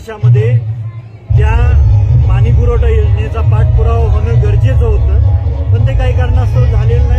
वर्षामध्ये त्या पाणी पुरवठा योजनेचा पाठपुरावा होणं गरजेचं होतं पण ते काही कारणास्तव झालेलं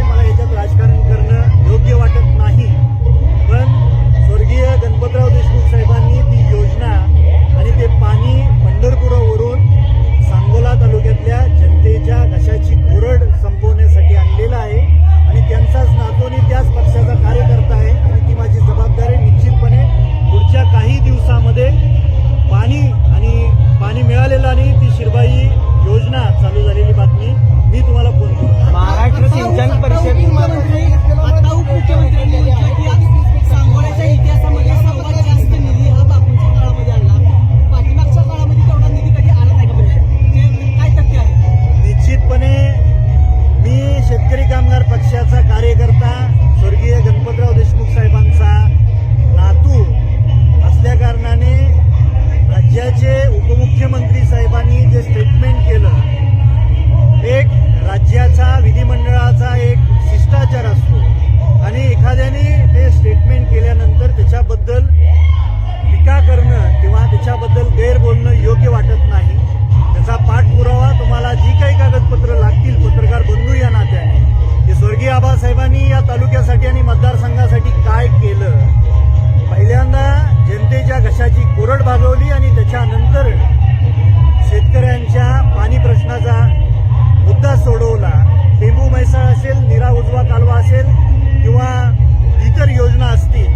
वर्षाची कोरड भागवली आणि त्याच्यानंतर शेतकऱ्यांच्या पाणी प्रश्नाचा मुद्दा सोडवला. टेंबू म्हैसाळ असेल निरा उजवा कालवा असेल किंवा इतर योजना असतील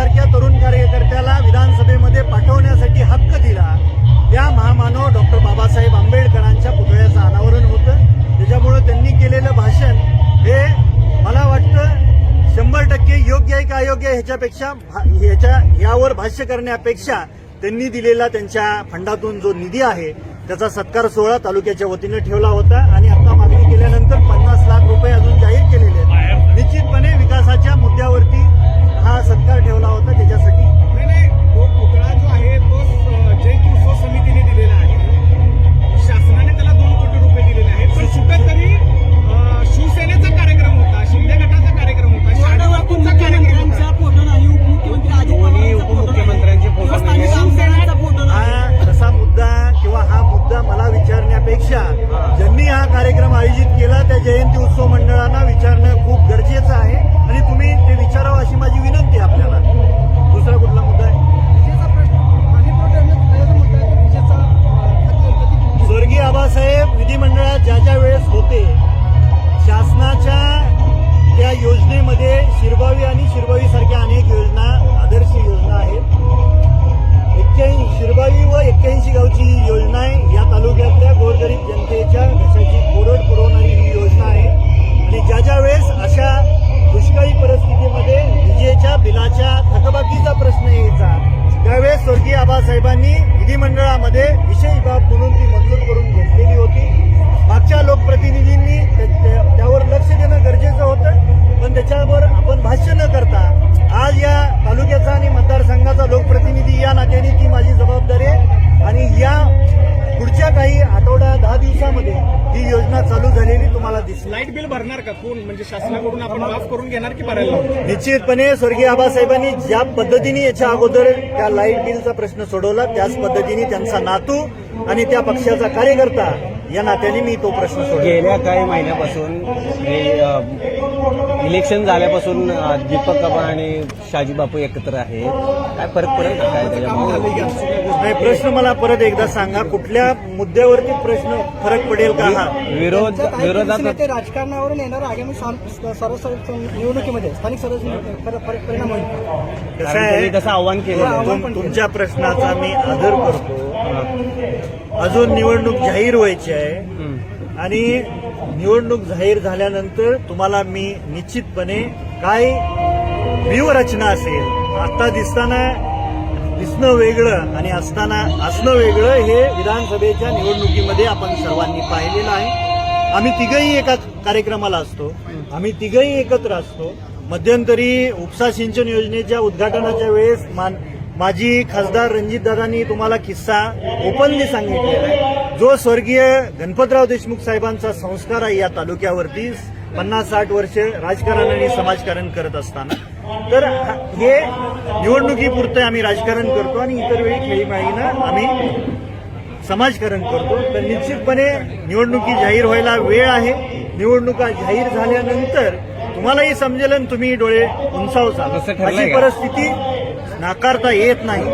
सारख्या तरुण कार्यकर्त्याला विधानसभेमध्ये पाठवण्यासाठी हक्क दिला. त्या महामानव डॉक्टर बाबासाहेब आंबेडकरांच्या पुतळ्याचं अनावरण होतं. त्याच्यामुळं त्यांनी केलेलं भाषण हे मला वाटतं शंभर टक्के योग्य आहे का अयोग्य ह्याच्यापेक्षा ह्याच्या यावर भाष्य करण्यापेक्षा त्यांनी दिलेला त्यांच्या फंडातून जो निधी आहे त्याचा सत्कार सोहळा तालुक्याच्या वतीनं ठेवला होता. आणि आता मागणी केल्यानंतर जयंती उत्सव मंडळ मध्ये विशेष बाब म्हणून ती मंजूर करून घेतलेली होती. मागच्या लोकप्रतिनिधींनी त्यावर लक्ष देणं गरजेचं होतं. पण त्याच्यावर आपण भाष्य न करता आज या तालुक्याचा आणि मतदारसंघाचा लोकप्रतिनिधी या नात्याने ती लाइट बिल भरणार का? कोण? म्हणजे शासनाकडून आपण माफ करून घेणार की भरायला निश्चितपणे स्वर्गीय आबासाहेबांनी ज्या पद्धतीने याच्या अगोदर त्या लाइट बिलचा प्रश्न सोडवला त्याच पद्धतीने त्यांचा नातू आणि त्या पक्षाचा कार्यकर्ता या नात्याने मी तो प्रश्न सोडला गेल्या काही महिन्यापासून हे इलेक्शन झाल्यापासून दीपक बाबा आणि शाजी बापू एकत्र आहे. काय फरक पडेल का काय नाही प्रश्न मला परत एकदा सांगा कुठल्या मुद्द्यावरती प्रश्न फरक पडेल का हा? विरोध विरोधात नेते राजकारणावरून येणार आगामी निवडणुकीमध्ये स्थानिक सर्व परिणाम होईल. कसं कारण आहे? तसं आव्हान केलं आव्हान तुम- पण केलं. तुमच्या प्रश्नाचा मी आदर करतो. अजून निवडणूक जाहीर व्हायची आहे. आणि निवडणूक जाहीर झाल्यानंतर तुम्हाला मी निश्चितपणे काय व्यूहरचना असेल. आता दिसताना दिसणं वेगळं आणि असताना असणं वेगळं हे विधानसभेच्या निवडणुकीमध्ये आपण सर्वांनी पाहिलेलं आहे. आम्ही तिघही एका कार्यक्रमाला असतो. आम्ही तिघही एकत्र असतो. मध्यंतरी उपसा सिंचन योजनेच्या उद्घाटनाच्या वेळेस मान माजी खासदार रणजितदादांनी तुम्हाला किस्सा ओपनली सांगितलेला आहे. जो स्वर्गीय गणपतराव देशमुख साहेबांचा संस्कार आहे या तालुक्यावरती पन्नास साठ वर्ष राजकारण आणि समाजकारण करत असताना तर हा- निवडणुकीपुरतं आम्ही राजकारण करतो आणि इतर वेळी खेळीमाळीनं आम्ही समाजकारण करतो. तर निश्चितपणे निवडणुकी जाहीर व्हायला वेळ आहे. निवडणुका जाहीर झाल्यानंतर तुम्हालाही समजेल तुम्ही डोळे उंचावसाल अशी? परिस्थिती नाकारता येत नाही.